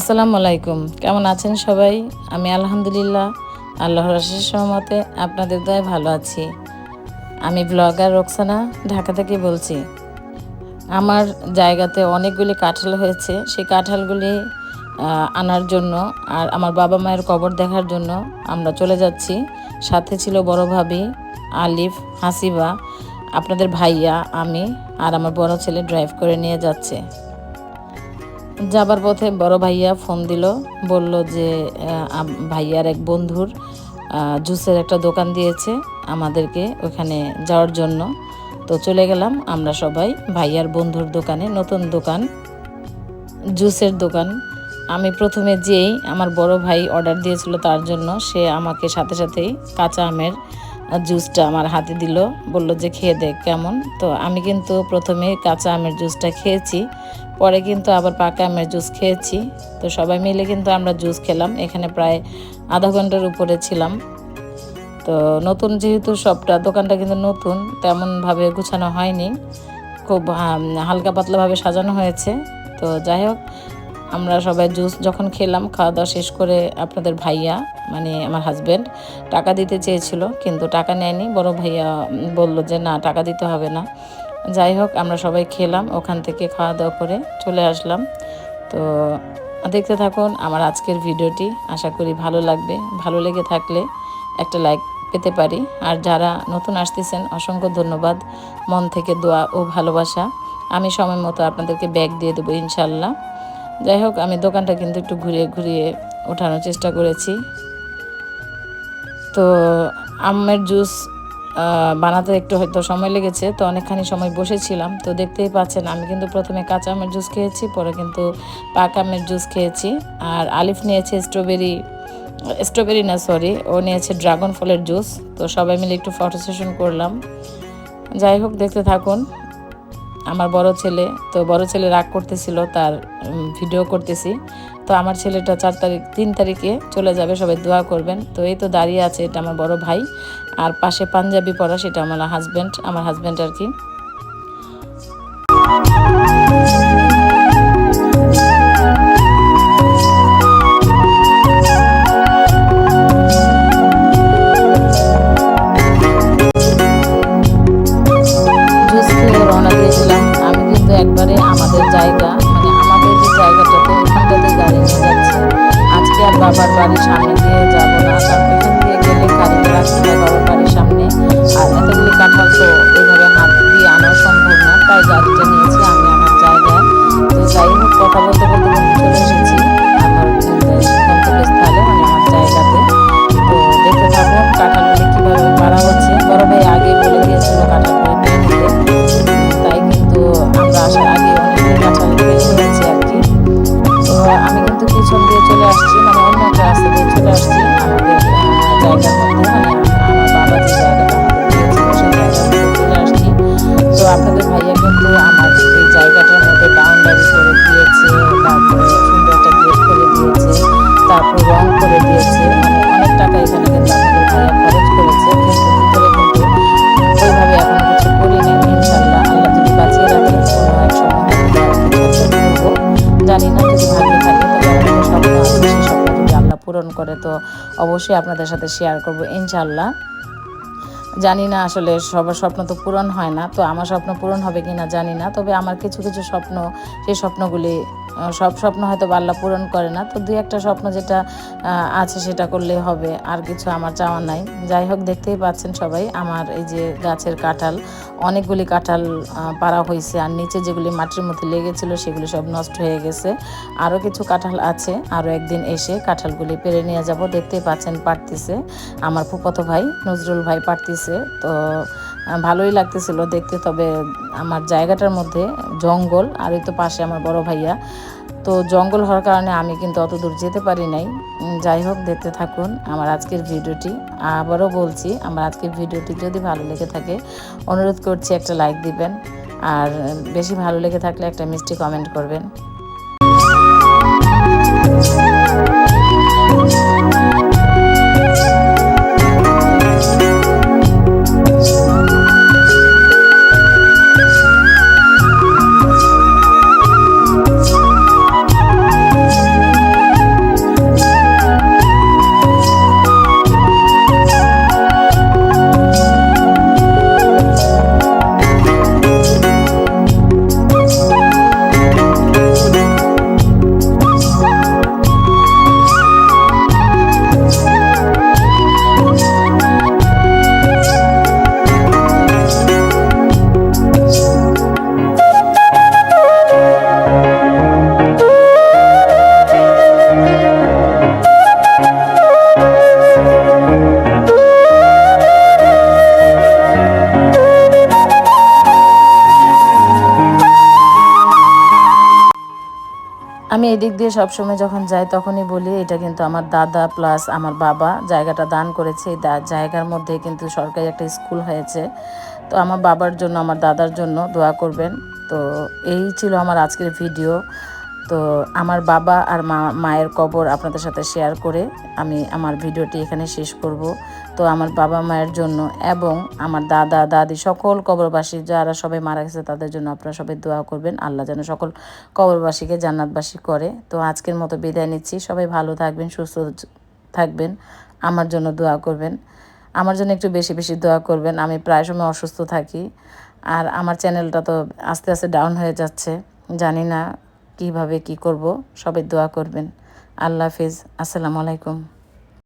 আসসালামু আলাইকুম। কেমন আছেন সবাই? আমি আলহামদুলিল্লাহ, আল্লাহর আশিস সহমতে আপনাদের দয় ভালো আছি। আমি ব্লগার রোকসানা ঢাকা থেকে বলছি, আমার জায়গাতে অনেকগুলি কাঁঠাল হয়েছে। সেই কাঁঠালগুলি আনার জন্য আর আমার বাবা মায়ের কবর দেখার জন্য আমরা চলে যাচ্ছি। সাথে ছিল বড় ভাবি, আলিফ, হাসিবা, আপনাদের ভাইয়া, আমি আর আমার বড় ছেলে ড্রাইভ করে নিয়ে যাচ্ছে। যাবার পথে বড় ভাইয়া ফোন দিল, বলল যে ভাইয়ার এক বন্ধুর জুসের একটা দোকান দিয়েছে আমাদেরকে ওখানে যাওয়ার জন্য। তো চলে গেলাম আমরা সবাই ভাইয়ার বন্ধুর দোকানে, নতুন দোকান, জুসের দোকান। আমি প্রথমে যেই আমার বড় ভাই অর্ডার দিয়েছিল তার জন্য, সে আমাকে সাথে সাথেই কাঁচা আমের জুসটা আমার হাতে দিল, বলল যে খেয়ে দেখ কেমন। তো আমি কিন্তু প্রথমে কাঁচা আমের জুসটা খেয়েছি, পরে কিন্তু আবার পাকা আমের জুস খেয়েছি। তো সবাই মিলে কিন্তু আমরা জুস খেলাম, এখানে প্রায় আধা ঘণ্টার উপরে ছিলাম। তো নতুন যেহেতু সবটা, দোকানটা কিন্তু নতুন, তেমনভাবে গুছানো হয়নি। খুব হালকা পাতলাভাবে সাজানো হয়েছে। তো যাই হোক আমরা সবাই জুস যখন খেলাম, খাওয়া দাওয়া শেষ করে আপনাদের ভাইয়া মানে আমার হাজব্যান্ড টাকা দিতে চেয়েছিল, কিন্তু টাকা নেয়নি। বড় ভাইয়া বলল যে, না, টাকা দিতে হবে না। যাই হোক, আমরা সবাই খেলাম, ওখান থেকে খাওয়া দাওয়া করে চলে আসলাম। তো দেখতে থাকুন আমার আজকের ভিডিওটি। আশা করি ভালো লাগবে। ভালো লেগে থাকলে একটা লাইক পেতে পারি। আর যারা নতুন আসতেছেন, অসংখ্য ধন্যবাদ। মন থেকে দোয়া ও ভালোবাসা। আমি সময় মতো আপনাদেরকে ব্যাগ দিয়ে দেবো, ইনশাল্লাহ। যাই হোক, আমি দোকানটা কিন্তু একটু ঘুরিয়ে ঘুরিয়ে ওঠানোর চেষ্টা করেছি। তো আমের জুস বানাতে একটু হয়তো সময় লেগেছে, তো অনেকখানি সময় বসেছিলাম। তো দেখতেই পাচ্ছেন, আমি কিন্তু প্রথমে কাঁচা আমের জুস খেয়েছি, পরে কিন্তু পাকা আমের জুস খেয়েছি। আর আলিফ নিয়েছে স্ট্রবেরি স্ট্রবেরি না সরি ও নিয়েছে ড্রাগন ফলের জুস। তো সবাই মিলে একটু ফটো সেশন করলাম। যাই হোক, দেখতে থাকুন। আমার বড় ছেলে, তো বড় ছেলে রাগ করতেছিল, তার ভিডিও করতেছি। তো আমার ছেলেটা চার তারিখ, তিন তারিখে চলে যাবে, সবাই দোয়া করবেন। তো এই তো দাঁড়িয়ে আছে এটা আমার বড় ভাই। আর পাশে পাঞ্জাবি পরা, সেটা আমার হাজব্যান্ড আমার হাজব্যান্ড আর কি। দিয়েছিলাম আমি কিন্তু একবারে আমাদের জায়গা মানে আমাদের যে জায়গাটাতে ওখানটাতে গাড়ি নিয়ে যাচ্ছি আজকে আর বাবার বাড়ির সামনে দিয়ে যাব না, কারণ ওখান দিয়ে গেলে গাড়িটা রাখতে বাবার বাড়ির সামনে আর এতগুলি কাঁঠাল তো ওইভাবে হাত দিয়ে আনা সম্ভব না, তাই গাড়িটা নিয়েছি আমি আমার জায়গায়। তো যাই হোক, কথা বলতে বলতে কিন্তু চলে এসেছি। আমার গন্তব্যস্থলে মানে আমার জায়গাতে। তো দেখতে থাকুন কাঁঠালগুলি কীভাবে পারা হচ্ছে। বড় ভাই আগে বলে দিয়েছিল কাঁঠালগুলি চলে আসছি মানে অন্য একটা রাস্তা দিয়ে চলে আসছি। আমাদের জায়গার মধ্যে মানে আমার বাবা যে জায়গাটা আমাদের তারপর রং করে দিয়েছে। পূরণ করে তো অবশ্যই আপনাদের সাথে শেয়ার করব ইনশাল্লাহ জানি না আসলে সবার স্বপ্ন তো পূরণ হয় না, তো আমার স্বপ্ন পূরণ হবে কি না জানি না, তবে আমার কিছু কিছু স্বপ্ন, সেই স্বপ্নগুলি সব স্বপ্ন হয়তো বা আল্লাহ পূরণ করে না, তো দুই একটা স্বপ্ন যেটা আছে সেটা করলে হবে, আর কিছু আমার চাওয়া নাই। যাই হোক, দেখতেই পাচ্ছেন সবাই, আমার এই যে গাছের কাঁঠাল, অনেকগুলি কাঁঠাল পাড়া হয়েছে আর নিচে যেগুলি মাটির মধ্যে লেগেছিল সেগুলি সব নষ্ট হয়ে গেছে। আরও কিছু কাঁঠাল আছে আরও একদিন এসে কাঁঠালগুলি পেরে নিয়ে যাব, দেখতেই পাচ্ছেন পারতেছে আমার ফুফাতো ভাই, নজরুল ভাই পারতেছে তো ভালোই লাগতেছিল দেখতে, তবে আমার জায়গাটার মধ্যে জঙ্গল, আর এই তো পাশে আমার বড় ভাইয়া। তো জঙ্গল হওয়ার কারণে আমি কিন্তু অত দূর যেতে পারি নাই। যাই হোক, দেখতে থাকুন আমার আজকের ভিডিওটি। আবারও বলছি, আমার আজকের ভিডিওটি যদি ভালো লেগে থাকে, অনুরোধ করছি একটা লাইক দিবেন। আর বেশি ভালো লেগে থাকলে একটা মিষ্টি কমেন্ট করবেন। এই এদিক দিয়ে সবসময় যখন যাই তখনই বলি, এটা কিন্তু আমার দাদা প্লাস আমার বাবা জায়গাটা দান করেছে। এই জায়গার মধ্যে কিন্তু সরকারি একটা স্কুল হয়েছে। তো আমার বাবার জন্য, আমার দাদার জন্য দোয়া করবেন। তো এই ছিল আমার আজকের ভিডিও তো আমার বাবা আর মা, মায়ের কবর আপনাদের সাথে শেয়ার করে আমি আমার ভিডিওটি এখানে শেষ করব। তো আমার বাবা মায়ের জন্য এবং আমার দাদা, দাদি সকল কবরবাসী যারা সবাই মারা গেছে তাদের জন্য আপনারা সবাই দোয়া করবেন। আল্লাহ যেন সকল কবরবাসীকে জান্নাতবাসী করে। তো আজকের মতো বিদায় নিচ্ছি। সবাই ভালো থাকবেন, সুস্থ থাকবেন। আমার জন্য দোয়া করবেন। আমার জন্য একটু বেশি বেশি দোয়া করবেন। আমি প্রায় সময় অসুস্থ থাকি। আর আমার চ্যানেলটা তো আস্তে আস্তে ডাউন হয়ে যাচ্ছে। জানি না কীভাবে কি করব সবাই দোয়া করবেন। আল্লাহ হাফিজ। আসসালামু আলাইকুম।